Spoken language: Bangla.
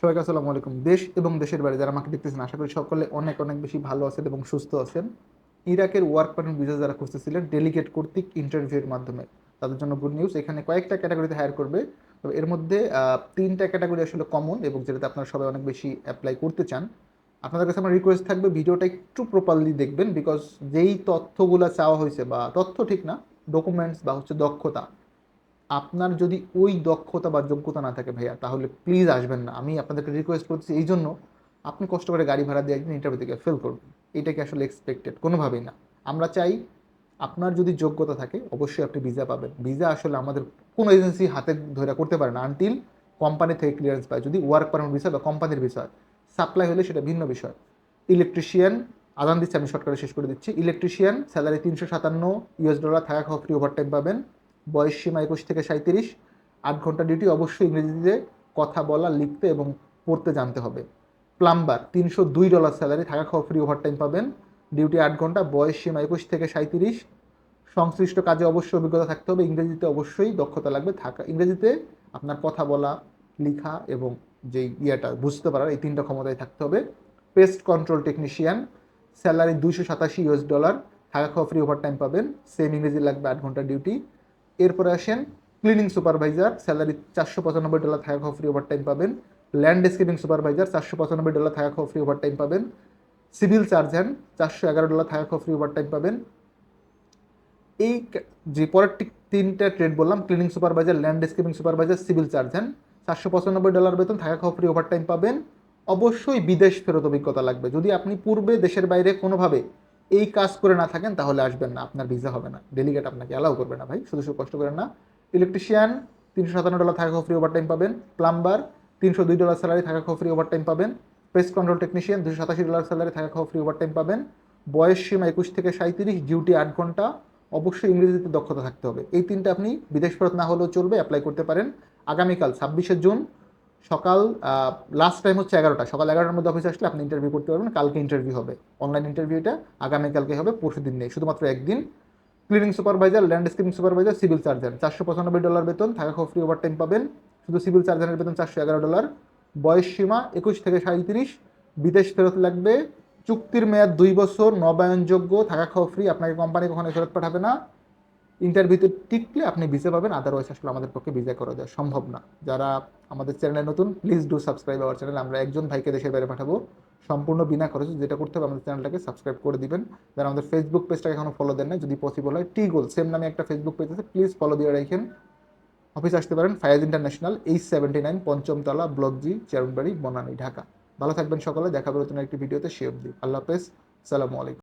সবাইকে আসসালামু আলাইকুম। দেশ এবং দেশের বাইরে যারা আমাকে দেখতেছেন, আশা করি সকলে অনেক অনেক বেশি ভালো আছেন এবং সুস্থ আছেন। ইরাকের ওয়ার্ক পারমিট ভিসা যারা খুঁজতেছিলেন ডেলিগেট কর্তৃক ইন্টারভিউয়ের মাধ্যমে। তাদের জন্য গুড নিউজ এখানে কয়েকটা ক্যাটাগরিতে হায়ার করবে। তবে এর মধ্যে তিনটা ক্যাটাগরি আসলে কমন এবং যেটাতে আপনারা সবাই অনেক বেশি অ্যাপ্লাই করতে চান। আপনাদের কাছে আমার রিকোয়েস্ট থাকবে, ভিডিওটা একটু প্রপারলি দেখবেন বিকজ যেই তথ্যগুলো চাওয়া হয়েছে বা তথ্য ঠিক না ডকুমেন্টস বা হচ্ছে দক্ষতা আপনার যদি ওই দক্ষতা বা যোগ্যতা না থাকে ভাইয়া, তাহলে প্লিজ আসবেন না। আমি আপনাদেরকে রিকোয়েস্ট করছি এই জন্য আপনি কষ্ট করে গাড়ি ভাড়া দিয়ে একদিন ইন্টারভিউ থেকে ফেল করবেন এটা কি আসলে এক্সপেক্টেড কোনোভাবেই না। আমরা চাই আপনার যদি যোগ্যতা থাকে, অবশ্যই আপনি ভিসা পাবেন। ভিসা আসলে আমাদের কোনো এজেন্সি হাতে ধরে করতে পারে না আনটিল কোম্পানি থেকে ক্লিয়ারেন্স পায়। যদি ওয়ার্ক পারমিট ভিসা বা কোম্পানির বিষয় সাপ্লাই হলে সেটা ভিন্ন বিষয়। ইলেকট্রিশিয়ান আদান দিচ্ছে আমি শর্টকাটে শেষ করে দিচ্ছি। ইলেকট্রিশিয়ান স্যালারি তিনশো সাতান্ন ইউএস ডলার থাকা খাওয়া ফ্রি ওভার টাইম পাবেন। বয়স সীমা একুশ থেকে সাঁত্রিশ আট ঘণ্টা ডিউটি অবশ্যই ইংরেজিতে কথা বলা, লিখতে এবং পড়তে জানতে হবে। প্লাম্বার তিনশো দুই ডলার স্যালারি থাকা খাওয়া ফ্রি ওভার টাইম পাবেন। ডিউটি আট ঘণ্টা, বয়স সীমা একুশ থেকে সাঁত্রিশ সংশ্লিষ্ট কাজে অবশ্যই অভিজ্ঞতা থাকতে হবে। ইংরেজিতে অবশ্যই দক্ষতা লাগবে। থাকা, ইংরেজিতে আপনার কথা বলা, লেখা এবং যেই ইয়েটা বুঝতে পারার, এই তিনটা ক্ষমতায় থাকতে হবে। পেস্ট কন্ট্রোল টেকনিশিয়ান স্যালারি দুইশো সাতাশি ইউএস ডলার থাকা খাওয়া ফ্রি ওভার টাইম পাবেন। সেম ইংরেজি লাগবে আট ঘণ্টা ডিউটি এরপরে আসেন ক্লিনিং সুপারভাইজার স্যালারি চারশো পঁচানব্বই ডলার থাকা খাওয়া ফ্রি ওভার টাইম পাবেন ল্যান্ডস্কেপিং সুপারভাইজার চারশো পঁচানব্বই ডলার থাকা খাওয়া ফ্রি ওভার টাইম পাবেন। সিভিল সার্জন চারশো এগারো ডলার থাকা খাওয়া ফ্রি ওভার টাইম পাবেন। এই যে পরের তিনটা ট্রেড বললাম cleaning supervisor landscaping supervisor civil surgeon চারশো পঁচানব্বই ডলার বেতন থাকা খাওয়া ফ্রি ওভার টাইম পাবেন। অবশ্যই বিদেশ ফেরত অভিজ্ঞতা লাগবে। যদি আপনি পূর্বে দেশের বাইরে কোনোভাবে এই কাজ করে না থাকেন, তাহলে আসবেন না, আপনার ভিসা হবে না। ডেলিগেট আপনাকে অ্যালাউ করবে না ভাই, শুধু শুধু কষ্ট করেন না। ইলেকট্রিশিয়ান তিনশো সাতান্ন ডলার থাকা ফ্রি ওভার টাইম পাবেন। প্লাম্বার তিনশো দুই ডলার স্যালারি থাকা ফ্রি ওভার টাইম পাবেন। প্রেস কন্ট্রোল টেকনিশিয়ান দুশো সাতাশি ডলার স্যালারি থাকা ফ্রি ওভার টাইম পাবেন। বয়স সীমা একুশ থেকে সাঁত্রিশ ডিউটি আট ঘণ্টা। অবশ্যই ইংরেজিতে দক্ষতা থাকতে হবে। এই তিনটা আপনি বিদেশ ফেরত না হলেও চলবে অ্যাপ্লাই করতে পারেন। আগামীকাল ছাব্বিশে জুন সকাল লাস্ট টাইম হচ্ছে এগারোটা। সকাল এগারোটার মধ্যে অফিসে আসলে আপনি ইন্টারভিউ করতে পারবেন। কালকে ইন্টারভিউ হবে। অনলাইন ইন্টারভিউটা আগামীকালকে হবে, পরশু দিন নেই। শুধুমাত্র একদিন। Cleaning supervisor landscaping supervisor civil surgeon চারশো পঁচানব্বই ডলার বেতন, থাকা খাওয়া ফ্রি ওভার টাইম পাবেন। শুধু সিভিল সার্জনের বেতন চারশো এগারো ডলার বয়স সীমা একুশ থেকে সাঁত্রিশ বিদেশ ফেরত লাগবে। চুক্তির মেয়াদ দুই বছর, নবায়নযোগ্য। থাকা খাওয়া ফ্রি আপনাকে কোম্পানি কখনো ফেরত পাঠাবে না। ইন্টারভিউতে টিকলে আপনি ভিসা পাবেন আদারওয়াইজ আসলে আমাদের পক্ষে ভিসা করা দেওয়া সম্ভব না। যারা আমাদের চ্যানেলে নতুন please do subscribe our channel আমরা একজন ভাইকে দেশের বাইরে পাঠাবো সম্পূর্ণ বিনা খরচে। যেটা করতে হবে, আমাদের চ্যানেলটাকে সাবস্ক্রাইব করে দিবেন। যারা আমাদের ফেসবুক পেজটাকে এখনও ফলো দেন না যদি পসিবল হয় টি গোল সেম নামে একটা ফেসবুক পেজ আছে প্লিজ ফলো দিয়ে রাখেন। অফিস আসতে পারেন Fayaz international H seventy nine পঞ্চমতলা block G চেয়ারবাড়ি বনানী ঢাকা ভালো থাকবেন সকলে দেখা হবে নতুন একটি ভিডিওতে, সে অবধি। আল্লাহ হাফেজ, সালামু আলাইকুম।